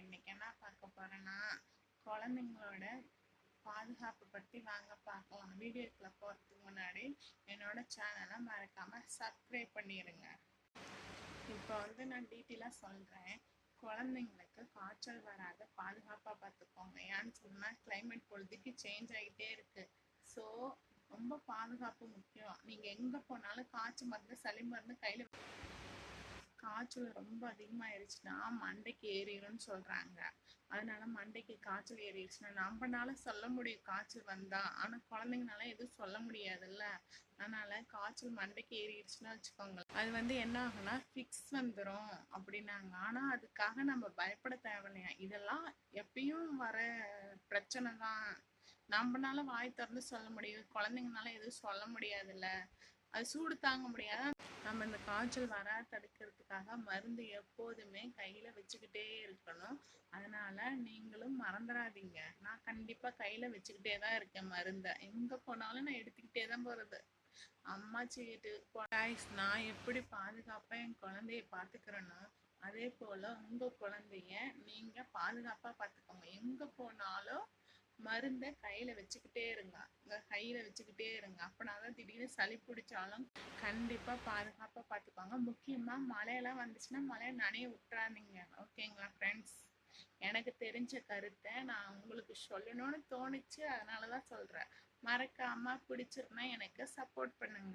இன்னைக்கு என்ன பார்க்க போகிறேன்னா குழந்தைங்களோட பாதுகாப்பு பற்றி வாங்க பார்க்கலாம். வீடியோக்குள்ளே போகிறதுக்கு முன்னாடி என்னோட சேனலை மறக்காமல் சப்ஸ்கிரைப் பண்ணிடுங்க இப்போ வந்து நான் டீட்டெயிலாக சொல்கிறேன் குழந்தைங்களுக்கு காய்ச்சல் வராத பாதுகாப்பாக பார்த்துக்கோங்க. ஏன்னு சொன்னால் கிளைமேட் பொழுதுக்கு சேஞ்ச் ஆகிட்டே இருக்குது ஸோ ரொம்ப பாதுகாப்பு முக்கியம். நீங்கள் எங்கே போனாலும் காய்ச்சல் மருந்து சளி மருந்து கையில் காய்ச்சல் ரொம்ப அதிகமாயிருச்சுன்னா மண்டைக்கு ஏறிடும்னு சொல்றாங்க. அதனால மண்டைக்கு காய்ச்சல் ஏறிடுச்சுன்னா நம்மனால சொல்ல முடியும் காய்ச்சல் வந்தா. ஆனா குழந்தைங்கனால எதுவும் சொல்ல முடியாதுல்ல. அதனால காய்ச்சல் மண்டைக்கு ஏறிடுச்சுன்னா வச்சுக்கோங்க அது வந்து என்ன ஆகும்னா ஃபிக்ஸ் வந்துடும் அப்படின்னாங்க. ஆனா அதுக்காக நம்ம பயப்பட தேவையில்லையா? இதெல்லாம் எப்பயும் வர பிரச்சனை தான். நம்மனால வாய் திறந்து சொல்ல முடியும். குழந்தைங்கனால எதுவும் சொல்ல முடியாதுல்ல. அது சூடு தாங்க முடியாது. நம்ம இந்த காய்ச்சல் வரா தடுக்கிறதுக்காக மருந்து எப்போதுமே கையில வச்சுக்கிட்டே இருக்கணும். அதனால நீங்களும் மறந்துடாதீங்க நான் கண்டிப்பா கையில வச்சுக்கிட்டே தான் இருக்கேன் மருந்தை. எங்க போனாலும் நான் எடுத்துக்கிட்டே தான் போறது. அம்மாச்சி வீட்டுக்கு guys, நான் எப்படி பாதுகாப்பா என் குழந்தைய பாத்துக்கிறேனோ அதே போல உங்க குழந்தைய நீங்க பாதுகாப்பா பாத்துக்கோங்க. எங்க போனாலும் மருந்தை கையில வச்சுக்கிட்டு கையில வச்சுக்கிட்டே இருங்க. அப்பனாதான் திடீர்னு சளி பிடிச்சாலும் கண்டிப்பா பாதுகாப்பா பாத்துக்கோங்க முக்கியமா மழையெல்லாம் வந்துச்சுன்னா மழையை நனைய விட்டுறாதீங்க. ஓகேங்களா ஃப்ரெண்ட்ஸ் எனக்கு தெரிஞ்ச கருத்தை நான் உங்களுக்கு சொல்லணும்னு தோணுச்சு. அதனாலதான் சொல்றேன். மறக்காம பிடிச்சிருந்தா எனக்கு சப்போர்ட் பண்ணுங்க.